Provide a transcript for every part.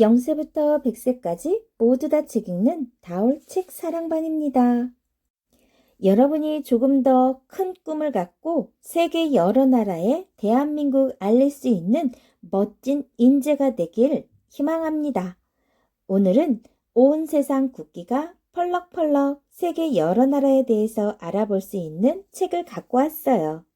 0세부터 100세까지 모두 다 책 읽는 다올책 사랑방입니다. 여러분이 조금 더 큰 꿈을 갖고 세계 여러 나라에 대한민국 알릴 수 있는 멋진 인재가 되길 희망합니다. 오늘은 온 세상 국기가 펄럭펄럭 세계 여러 나라에 대해서 알아볼 수 있는 책을 갖고 왔어요.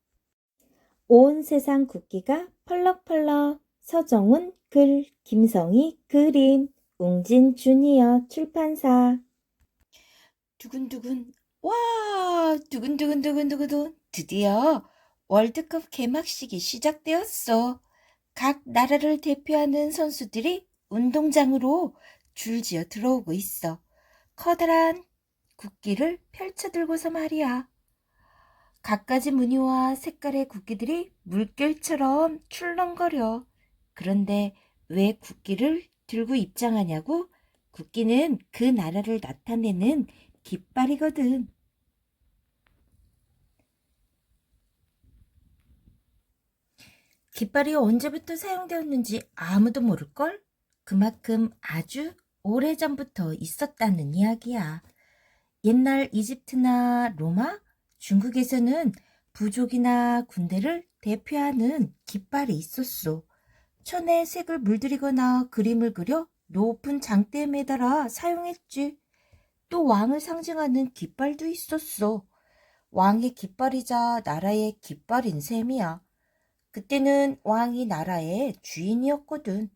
온 세상 국기가 펄럭펄럭 서정훈 글, 김성희 그림, 웅진 주니어 출판사. 두근두근, 와, 두근두근두근두근, 드디어 월드컵 개막식이 시작되었어. 각 나라를 대표하는 선수들이 운동장으로 줄지어 들어오고 있어. 커다란 국기를 펼쳐들고서 말이야. 갖가지 무늬와 색깔의 국기들이 물결처럼 출렁거려. 그런데 왜 국기를 들고 입장하냐고? 국기는 그 나라를 나타내는 깃발이거든. 깃발이 언제부터 사용되었는지 아무도 모를걸? 그만큼 아주 오래전부터 있었다는 이야기야. 옛날 이집트나 로마, 중국에서는 부족이나 군대를 대표하는 깃발이 있었어. 천에 색을 물들이거나 그림을 그려 높은 장대에 매달아 사용했지. 또 왕을 상징하는 깃발도 있었어. 왕의 깃발이자 나라의 깃발인 셈이야. 그때는 왕이 나라의 주인이었거든.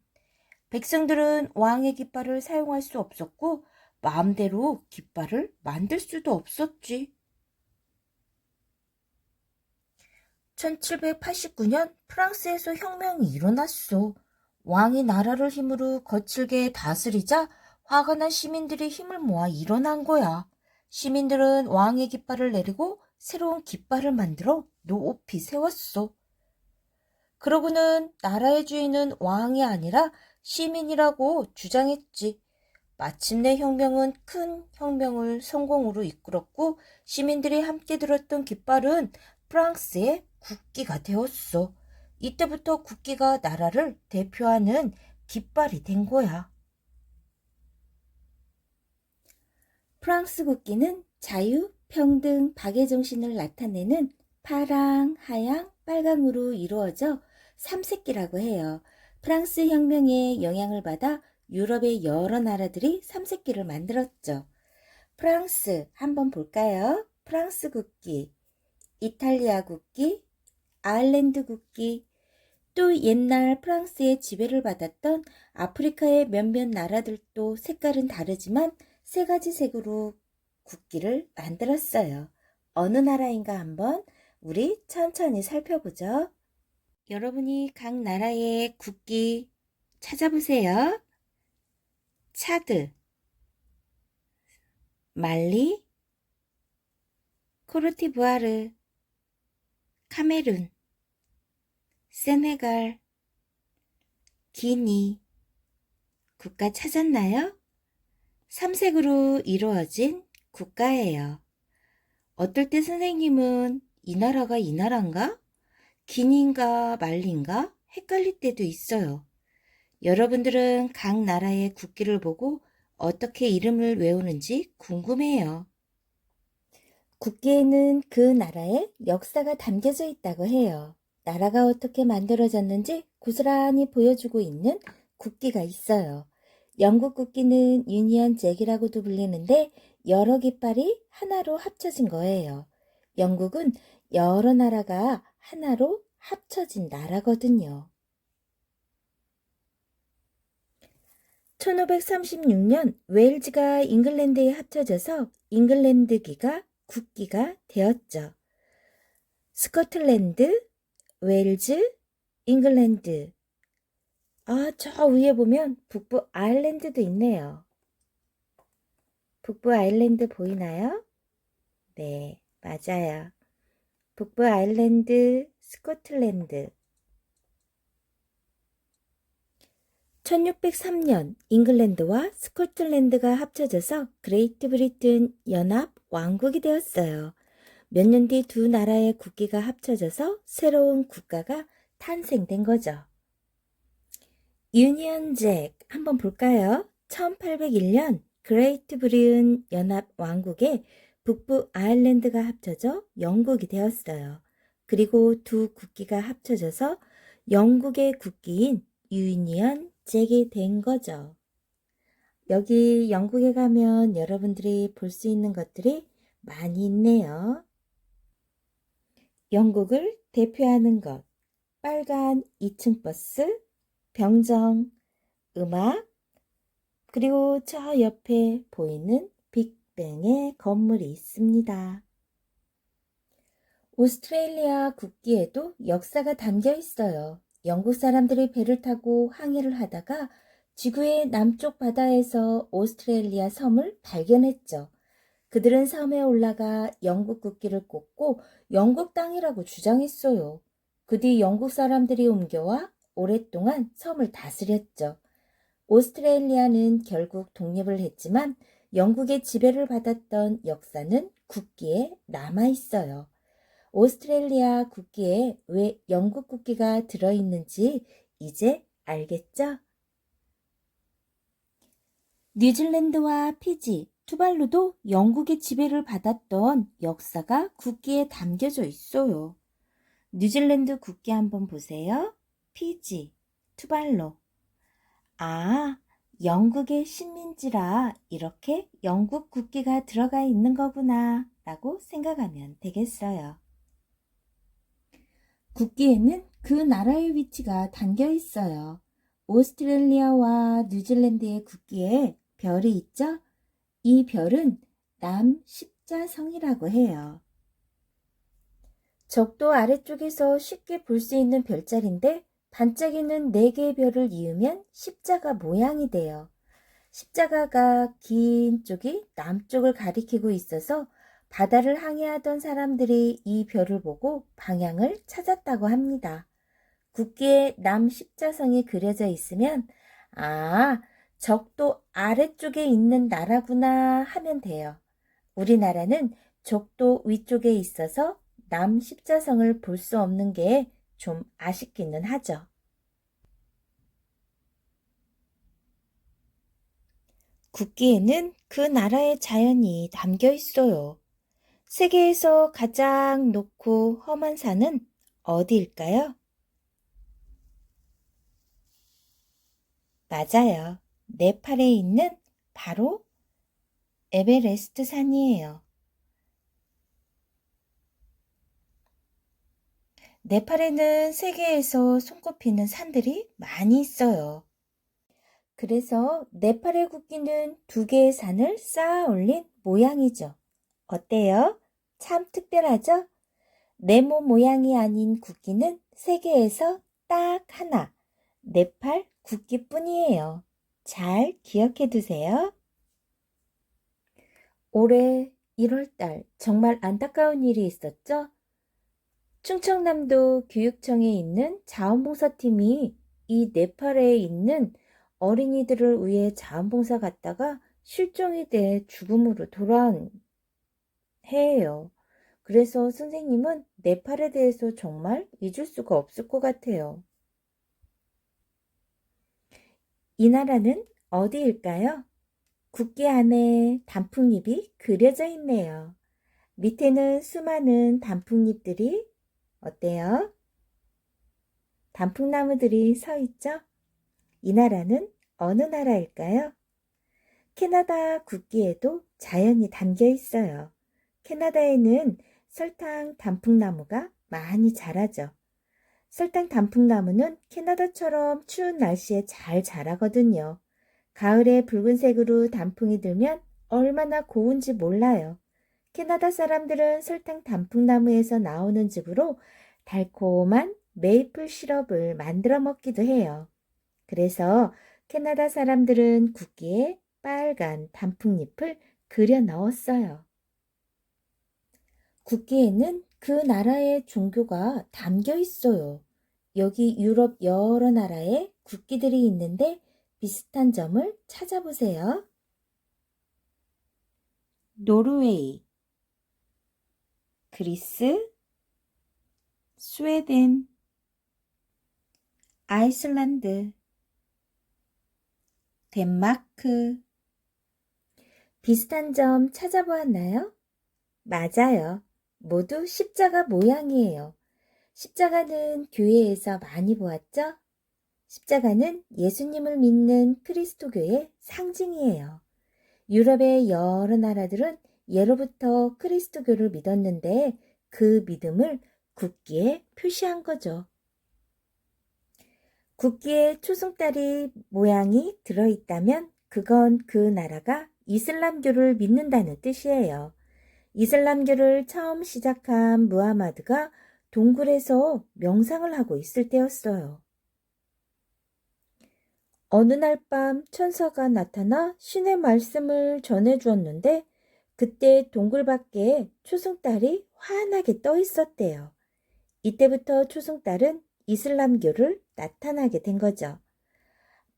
백성들은 왕의 깃발을 사용할 수 없었고 마음대로 깃발을 만들 수도 없었지. 1789년 프랑스에서 혁명이 일어났어. 왕이 나라를 힘으로 거칠게 다스리자 화가 난 시민들이 힘을 모아 일어난 거야. 시민들은 왕의 깃발을 내리고 새로운 깃발을 만들어 높이 세웠어. 그러고는 나라의 주인은 왕이 아니라 시민이라고 주장했지. 마침내 혁명은 큰 혁명을 성공으로 이끌었고 시민들이 함께 들었던 깃발은 프랑스의 국기가 되었어. 이때부터 국기가 나라를 대표하는 깃발이 된 거야. 프랑스 국기는 자유, 평등, 박의 정신을 나타내는 파랑, 하양, 빨강으로 이루어져 삼색기라고 해요. 프랑스 혁명의 영향을 받아 유럽의 여러 나라들이 삼색기를 만들었죠. 프랑스 한번 볼까요? 프랑스 국기, 이탈리아 국기, 아일랜드 국기, 또 옛날 프랑스의 지배를 받았던 아프리카의 몇몇 나라들도 색깔은 다르지만 세 가지 색으로 국기를 만들었어요. 어느 나라인가 한번 우리 천천히 살펴보죠. 여러분이 각 나라의 국기 찾아보세요. 차드, 말리, 코르티부아르, 카메룬, 세네갈, 기니. 국가 찾았나요? 삼색으로 이루어진 국가예요. 어떨 때 선생님은 이 나라가 이 나라인가? 기니인가 말리인가? 헷갈릴 때도 있어요. 여러분들은 각 나라의 국기를 보고 어떻게 이름을 외우는지 궁금해요. 국기에는 그 나라의 역사가 담겨져 있다고 해요. 나라가 어떻게 만들어졌는지 고스란히 보여주고 있는 국기가 있어요. 영국 국기는 유니언 잭이라고도 불리는데 여러 깃발이 하나로 합쳐진 거예요. 영국은 여러 나라가 하나로 합쳐진 나라거든요. 1536년 웨일즈가 잉글랜드에 합쳐져서 잉글랜드기가 국기가 되었죠. 스코틀랜드, 웨일즈, 잉글랜드. 아, 저 위에 보면 북부 아일랜드도 있네요. 북부 아일랜드 보이나요? 네, 맞아요. 북부 아일랜드, 스코틀랜드. 1603년 잉글랜드와 스코틀랜드가 합쳐져서 그레이트 브리튼 연합 왕국이 되었어요. 몇 년 뒤 두 나라의 국기가 합쳐져서 새로운 국가가 탄생된 거죠. 유니언 잭 한번 볼까요? 1801년 그레이트 브리은 연합 왕국의 북부 아일랜드가 합쳐져 영국이 되었어요. 그리고 두 국기가 합쳐져서 영국의 국기인 유니언 잭이 된 거죠. 여기 영국에 가면 여러분들이 볼 수 있는 것들이 많이 있네요. 영국을 대표하는 것. 빨간 2층 버스, 병정, 음악, 그리고 저 옆에 보이는 빅뱅의 건물이 있습니다. 오스트레일리아 국기에도 역사가 담겨 있어요. 영국 사람들이 배를 타고 항해를 하다가 지구의 남쪽 바다에서 오스트레일리아 섬을 발견했죠. 그들은 섬에 올라가 영국 국기를 꽂고 영국 땅이라고 주장했어요. 그 뒤 영국 사람들이 옮겨와 오랫동안 섬을 다스렸죠. 오스트레일리아는 결국 독립을 했지만 영국의 지배를 받았던 역사는 국기에 남아 있어요. 오스트레일리아 국기에 왜 영국 국기가 들어있는지 이제 알겠죠? 뉴질랜드와 피지, 투발루도 영국의 지배를 받았던 역사가 국기에 담겨져 있어요. 뉴질랜드 국기 한번 보세요. 피지, 투발루. 아, 영국의 식민지라 이렇게 영국 국기가 들어가 있는 거구나 라고 생각하면 되겠어요. 국기에는 그 나라의 위치가 담겨 있어요. 오스트레일리아와 뉴질랜드의 국기에 별이 있죠? 이 별은 남 십자성이라고 해요. 적도 아래쪽에서 쉽게 볼 수 있는 별자리인데 반짝이는 네 개의 별을 이으면 십자가 모양이 돼요. 십자가가 긴 쪽이 남쪽을 가리키고 있어서 바다를 항해하던 사람들이 이 별을 보고 방향을 찾았다고 합니다. 국기에 남 십자성이 그려져 있으면 아, 적도 아래쪽에 있는 나라구나 하면 돼요. 우리나라는 적도 위쪽에 있어서 남 십자성을 볼 수 없는 게 좀 아쉽기는 하죠. 국기에는 그 나라의 자연이 담겨 있어요. 세계에서 가장 높고 험한 산은 어디일까요? 맞아요. 네팔에 있는 바로 에베레스트 산이에요. 네팔에는 세계에서 손꼽히는 산들이 많이 있어요. 그래서 네팔의 국기는 두 개의 산을 쌓아 올린 모양이죠. 어때요? 참 특별하죠? 네모 모양이 아닌 국기는 세계에서 딱 하나, 네팔 국기뿐이에요. 잘 기억해 두세요. 올해 1월달 정말 안타까운 일이 있었죠? 충청남도 교육청에 있는 자원봉사팀이 이 네팔에 있는 어린이들을 위해 자원봉사 갔다가 실종이 돼 죽음으로 돌아온 해예요. 그래서 선생님은 네팔에 대해서 정말 잊을 수가 없을 것 같아요. 이 나라는 어디일까요? 국기 안에 단풍잎이 그려져 있네요. 밑에는 수많은 단풍잎들이 어때요? 단풍나무들이 서 있죠? 이 나라는 어느 나라일까요? 캐나다 국기에도 자연이 담겨 있어요. 캐나다에는 설탕 단풍나무가 많이 자라죠. 설탕 단풍나무는 캐나다처럼 추운 날씨에 잘 자라거든요. 가을에 붉은색으로 단풍이 들면 얼마나 고운지 몰라요. 캐나다 사람들은 설탕 단풍나무에서 나오는 즙으로 달콤한 메이플 시럽을 만들어 먹기도 해요. 그래서 캐나다 사람들은 국기에 빨간 단풍잎을 그려 넣었어요. 국기에는 그 나라의 종교가 담겨 있어요. 여기 유럽 여러 나라의 국기들이 있는데 비슷한 점을 찾아보세요. 노르웨이, 그리스, 스웨덴, 아이슬란드, 덴마크. 비슷한 점 찾아보았나요? 맞아요. 모두 십자가 모양이에요. 십자가는 교회에서 많이 보았죠? 십자가는 예수님을 믿는 그리스도교의 상징이에요. 유럽의 여러 나라들은 예로부터 그리스도교를 믿었는데 그 믿음을 국기에 표시한 거죠. 국기에 초승달이 모양이 들어있다면 그건 그 나라가 이슬람교를 믿는다는 뜻이에요. 이슬람교를 처음 시작한 무하마드가 동굴에서 명상을 하고 있을 때였어요. 어느 날 밤 천사가 나타나 신의 말씀을 전해 주었는데 그때 동굴 밖에 초승달이 환하게 떠 있었대요. 이때부터 초승달은 이슬람교를 나타나게 된 거죠.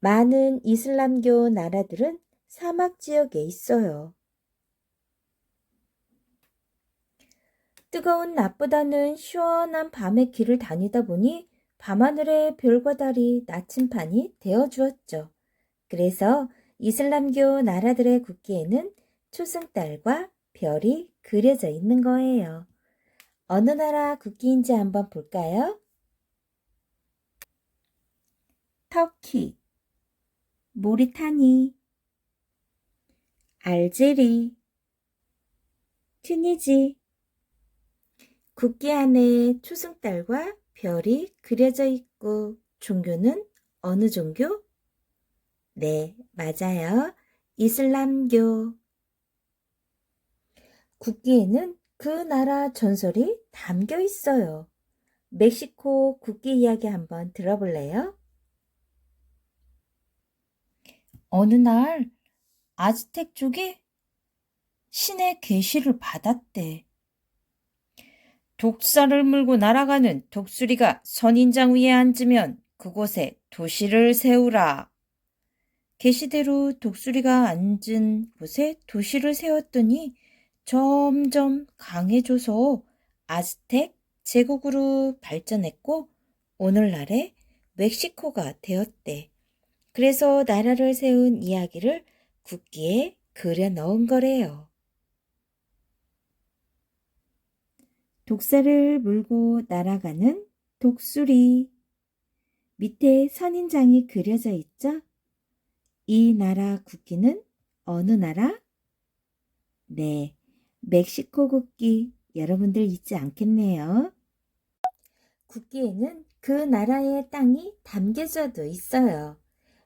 많은 이슬람교 나라들은 사막 지역에 있어요. 뜨거운 낮보다는 시원한 밤의 길을 다니다 보니 밤하늘의 별과 달이 나침판이 되어 주었죠. 그래서 이슬람교 나라들의 국기에는 초승달과 별이 그려져 있는 거예요. 어느 나라 국기인지 한번 볼까요? 터키, 모리타니, 알제리, 튀니지. 국기 안에 초승달과 별이 그려져 있고 종교는 어느 종교? 네, 맞아요. 이슬람교. 국기에는 그 나라 전설이 담겨 있어요. 멕시코 국기 이야기 한번 들어볼래요? 어느 날 아즈텍 쪽이 신의 계시를 받았대. 독사를 물고 날아가는 독수리가 선인장 위에 앉으면 그곳에 도시를 세우라. 계시대로 독수리가 앉은 곳에 도시를 세웠더니 점점 강해져서 아즈텍 제국으로 발전했고 오늘날의 멕시코가 되었대. 그래서 나라를 세운 이야기를 국기에 그려 넣은 거래요. 독사를 물고 날아가는 독수리. 밑에 선인장이 그려져 있죠? 이 나라 국기는 어느 나라? 네, 멕시코 국기. 여러분들 잊지 않겠네요. 국기에는 그 나라의 땅이 담겨져도 있어요.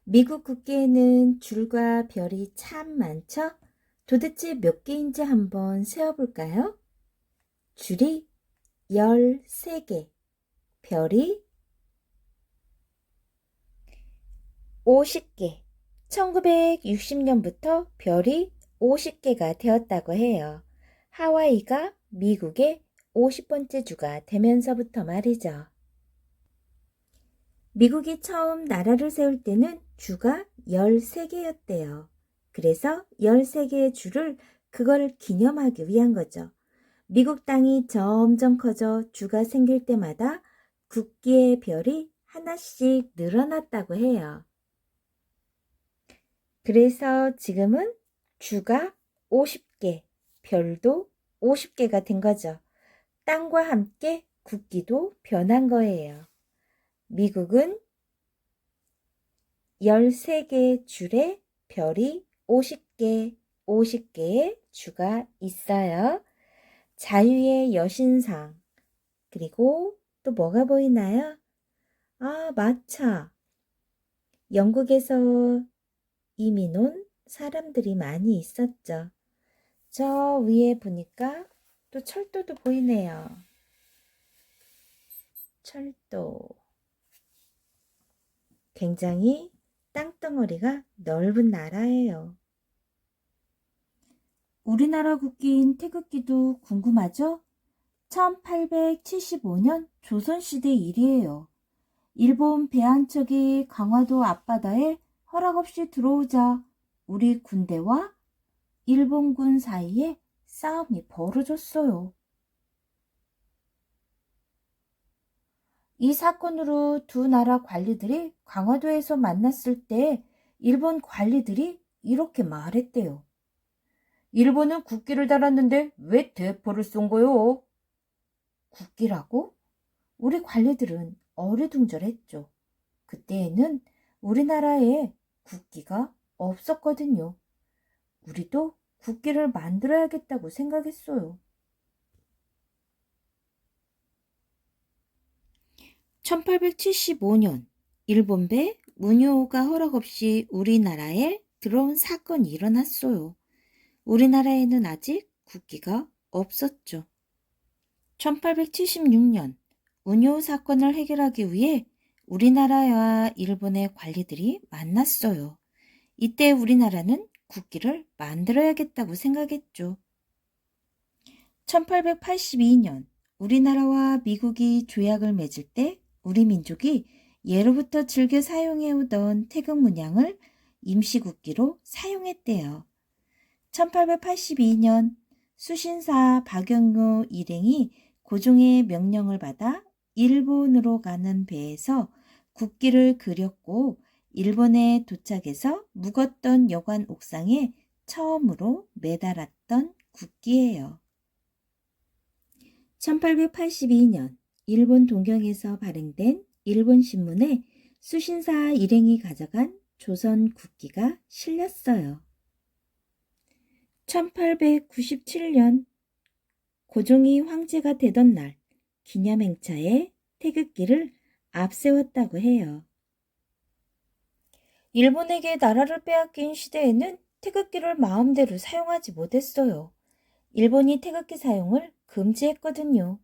미국 국기에는 줄과 별이 참 많죠? 도대체 몇 개인지 한번 세어볼까요? 줄이 13개, 별이 50개. 1960년부터 별이 50개가 되었다고 해요. 하와이가 미국의 50번째 주가 되면서부터 말이죠. 미국이 처음 나라를 세울 때는 주가 13개였대요. 그래서 13개의 주를 그걸 기념하기 위한 거죠. 미국 땅이 점점 커져 주가 생길 때마다 국기의 별이 하나씩 늘어났다고 해요. 그래서 지금은 주가 50개, 별도 50개가 된 거죠. 땅과 함께 국기도 변한 거예요. 미국은 13개의 줄에 별이 50개, 50개의 주가 있어요. 자유의 여신상. 그리고 또 뭐가 보이나요? 아, 마차. 영국에서 이민 온 사람들이 많이 있었죠. 저 위에 보니까 또 철도도 보이네요. 철도. 굉장히 땅덩어리가 넓은 나라예요. 우리나라 국기인 태극기도 궁금하죠? 1875년 조선시대 일이에요. 일본 배 한 척이 강화도 앞바다에 허락 없이 들어오자 우리 군대와 일본군 사이에 싸움이 벌어졌어요. 이 사건으로 두 나라 관리들이 강화도에서 만났을 때 일본 관리들이 이렇게 말했대요. 일본은 국기를 달았는데 왜 대포를 쏜 거요? 국기라고? 우리 관리들은 어리둥절했죠. 그때에는 우리나라에 국기가 없었거든요. 우리도 국기를 만들어야겠다고 생각했어요. 1875년 일본배 문효가 허락 없이 우리나라에 들어온 사건이 일어났어요. 우리나라에는 아직 국기가 없었죠. 1876년 운요 사건을 해결하기 위해 우리나라와 일본의 관리들이 만났어요. 이때 우리나라는 국기를 만들어야겠다고 생각했죠. 1882년 우리나라와 미국이 조약을 맺을 때 우리 민족이 예로부터 즐겨 사용해오던 태극 문양을 임시국기로 사용했대요. 1882년 수신사 박영로 일행이 고종의 명령을 받아 일본으로 가는 배에서 국기를 그렸고 일본에 도착해서 묵었던 여관 옥상에 처음으로 매달았던 국기예요. 1882년 일본 동경에서 발행된 일본 신문에 수신사 일행이 가져간 조선 국기가 실렸어요. 1897년 고종이 황제가 되던 날 기념행차에 태극기를 앞세웠다고 해요. 일본에게 나라를 빼앗긴 시대에는 태극기를 마음대로 사용하지 못했어요. 일본이 태극기 사용을 금지했거든요.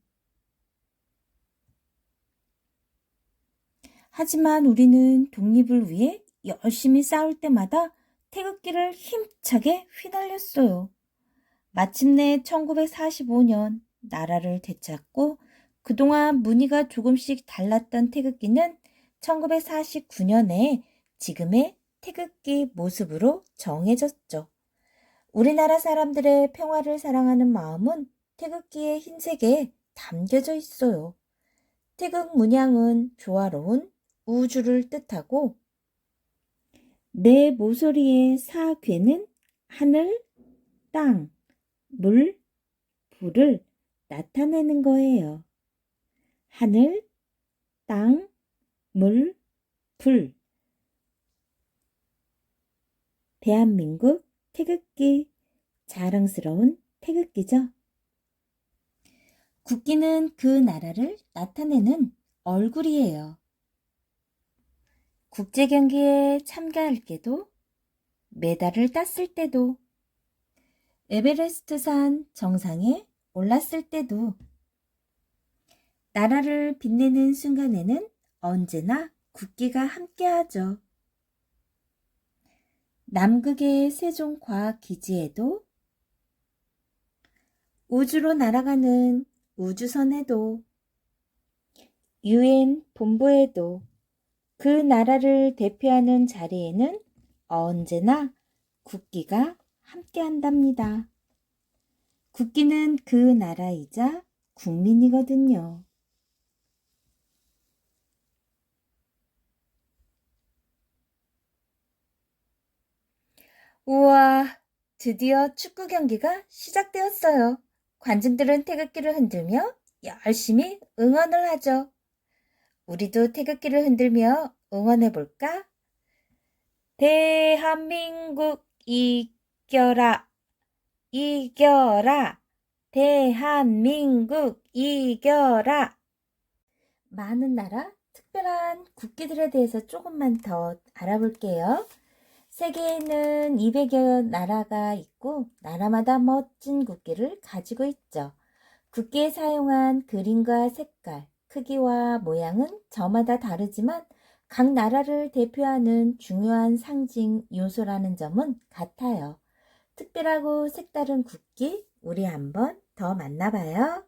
하지만 우리는 독립을 위해 열심히 싸울 때마다 태극기를 힘차게 휘날렸어요. 마침내 1945년 나라를 되찾고 그동안 무늬가 조금씩 달랐던 태극기는 1949년에 지금의 태극기 모습으로 정해졌죠. 우리나라 사람들의 평화를 사랑하는 마음은 태극기의 흰색에 담겨져 있어요. 태극 문양은 조화로운 우주를 뜻하고 내 모서리의 사괴는 하늘, 땅, 물, 불을 나타내는 거예요. 하늘, 땅, 물, 불. 대한민국 태극기, 자랑스러운 태극기죠. 국기는 그 나라를 나타내는 얼굴이에요. 국제 경기에 참가할 때도, 메달을 땄을 때도, 에베레스트산 정상에 올랐을 때도, 나라를 빛내는 순간에는 언제나 국기가 함께하죠. 남극의 세종과학기지에도, 우주로 날아가는 우주선에도, 유엔 본부에도, 그 나라를 대표하는 자리에는 언제나 국기가 함께 한답니다. 국기는 그 나라이자 국민이거든요. 우와, 드디어 축구 경기가 시작되었어요. 관중들은 태극기를 흔들며 열심히 응원을 하죠. 우리도 태극기를 흔들며 응원해 볼까? 대한민국 이겨라! 이겨라! 대한민국 이겨라! 많은 나라, 특별한 국기들에 대해서 조금만 더 알아볼게요. 세계에는 200여 나라가 있고, 나라마다 멋진 국기를 가지고 있죠. 국기에 사용한 그림과 색깔, 크기와 모양은 저마다 다르지만 각 나라를 대표하는 중요한 상징 요소라는 점은 같아요. 특별하고 색다른 국기, 우리 한번 더 만나봐요.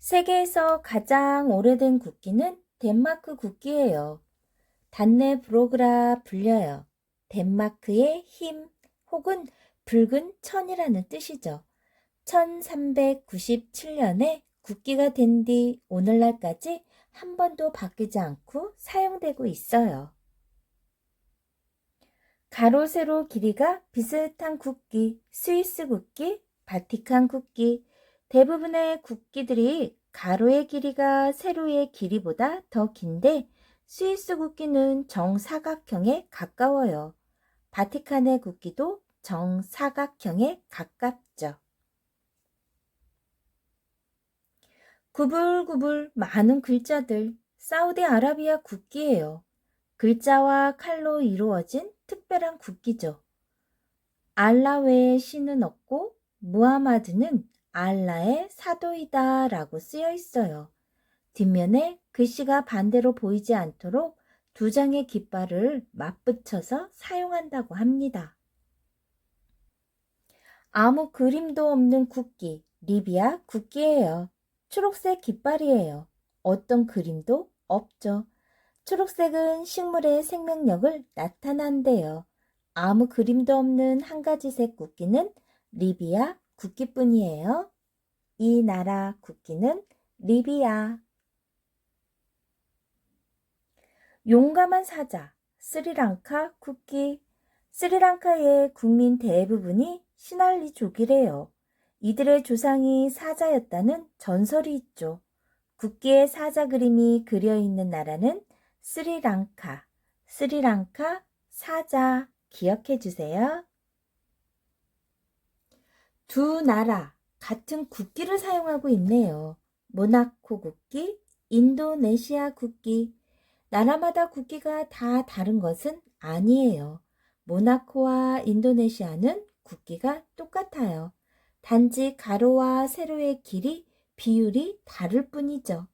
세계에서 가장 오래된 국기는 덴마크 국기예요. 단네 브로그라 불려요. 덴마크의 힘 혹은 붉은 천이라는 뜻이죠. 1397년에 국기가 된 뒤 오늘날까지 한 번도 바뀌지 않고 사용되고 있어요. 가로, 세로 길이가 비슷한 국기, 스위스 국기, 바티칸 국기, 대부분의 국기들이 가로의 길이가 세로의 길이보다 더 긴데 스위스 국기는 정사각형에 가까워요. 바티칸의 국기도 정사각형에 가깝죠. 구불구불 많은 글자들, 사우디아라비아 국기예요. 글자와 칼로 이루어진 특별한 국기죠. 알라 외에 신은 없고 무하마드는 알라의 사도이다 라고 쓰여 있어요. 뒷면에 글씨가 반대로 보이지 않도록 두 장의 깃발을 맞붙여서 사용한다고 합니다. 아무 그림도 없는 국기, 리비아 국기예요. 초록색 깃발이에요. 어떤 그림도 없죠. 초록색은 식물의 생명력을 나타난대요. 아무 그림도 없는 한 가지 색 국기는 리비아 국기뿐이에요. 이 나라 국기는 리비아. 용감한 사자, 스리랑카 국기. 스리랑카의 국민 대부분이 시날리 족이래요. 이들의 조상이 사자였다는 전설이 있죠. 국기에 사자 그림이 그려 있는 나라는 스리랑카. 스리랑카 사자 기억해 주세요. 두 나라 같은 국기를 사용하고 있네요. 모나코 국기, 인도네시아 국기. 나라마다 국기가 다 다른 것은 아니에요. 모나코와 인도네시아는 국기가 똑같아요. 단지 가로와 세로의 길이 비율이 다를 뿐이죠.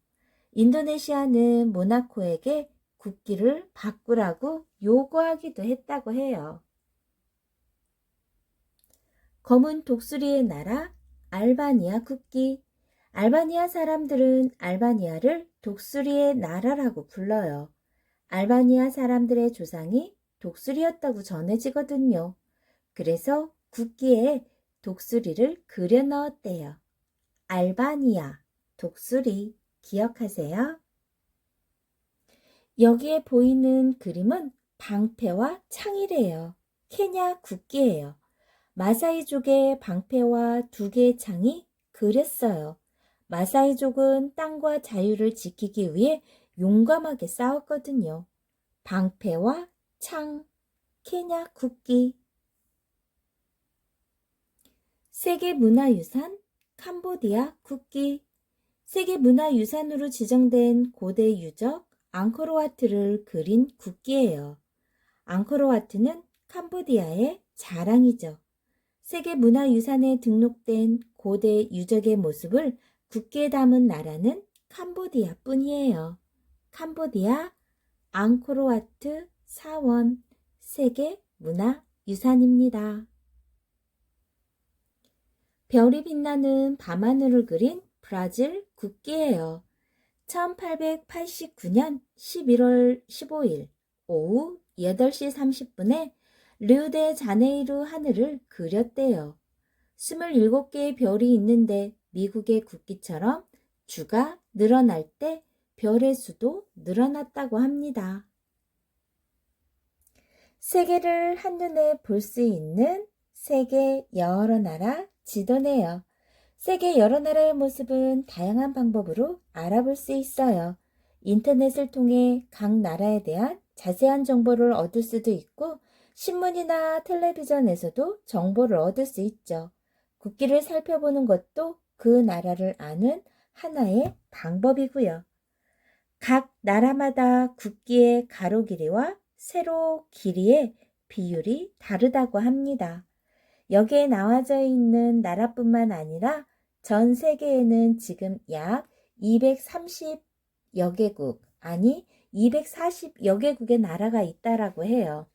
인도네시아는 모나코에게 국기를 바꾸라고 요구하기도 했다고 해요. 검은 독수리의 나라 알바니아 국기. 알바니아 사람들은 알바니아를 독수리의 나라라고 불러요. 알바니아 사람들의 조상이 독수리였다고 전해지거든요. 그래서 국기에 독수리를 그려 넣었대요. 알바니아, 독수리, 기억하세요? 여기에 보이는 그림은 방패와 창이래요. 케냐 국기예요. 마사이족의 방패와 두 개의 창이 그렸어요. 마사이족은 땅과 자유를 지키기 위해 용감하게 싸웠거든요. 방패와 창, 케냐 국기. 세계문화유산 캄보디아 국기. 세계문화유산으로 지정된 고대 유적 앙코르와트를 그린 국기예요. 앙코르와트는 캄보디아의 자랑이죠. 세계문화유산에 등록된 고대 유적의 모습을 국기에 담은 나라는 캄보디아 뿐이에요. 캄보디아 앙코르와트 사원 세계문화유산입니다. 별이 빛나는 밤하늘을 그린 브라질 국기예요. 1889년 11월 15일 오후 8시 30분에 르우데 자네이루 하늘을 그렸대요. 27개의 별이 있는데 미국의 국기처럼 주가 늘어날 때 별의 수도 늘어났다고 합니다. 세계를 한눈에 볼 수 있는 세계 여러 나라 지도네요. 세계 여러 나라의 모습은 다양한 방법으로 알아볼 수 있어요. 인터넷을 통해 각 나라에 대한 자세한 정보를 얻을 수도 있고, 신문이나 텔레비전에서도 정보를 얻을 수 있죠. 국기를 살펴보는 것도 그 나라를 아는 하나의 방법이고요. 각 나라마다 국기의 가로 길이와 세로 길이의 비율이 다르다고 합니다. 여기에 나와져 있는 나라뿐만 아니라 전 세계에는 지금 약 230여 개국, 아니 240여 개국의 나라가 있다라고 해요.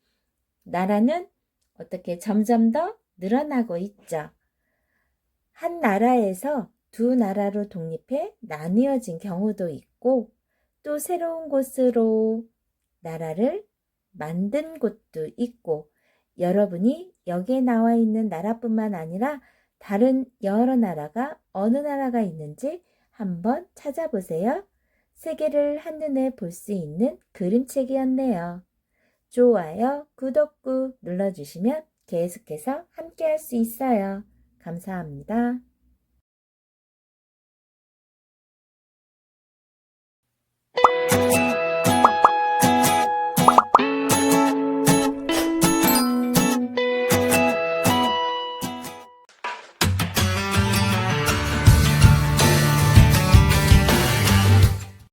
나라는 어떻게 점점 더 늘어나고 있죠. 한 나라에서 두 나라로 독립해 나뉘어진 경우도 있고 또 새로운 곳으로 나라를 만든 곳도 있고 여러분이 여기에 나와 있는 나라뿐만 아니라 다른 여러 나라가 어느 나라가 있는지 한번 찾아보세요. 세계를 한눈에 볼 수 있는 그림책이었네요. 좋아요, 구독 꾹 눌러주시면 계속해서 함께 할 수 있어요. 감사합니다.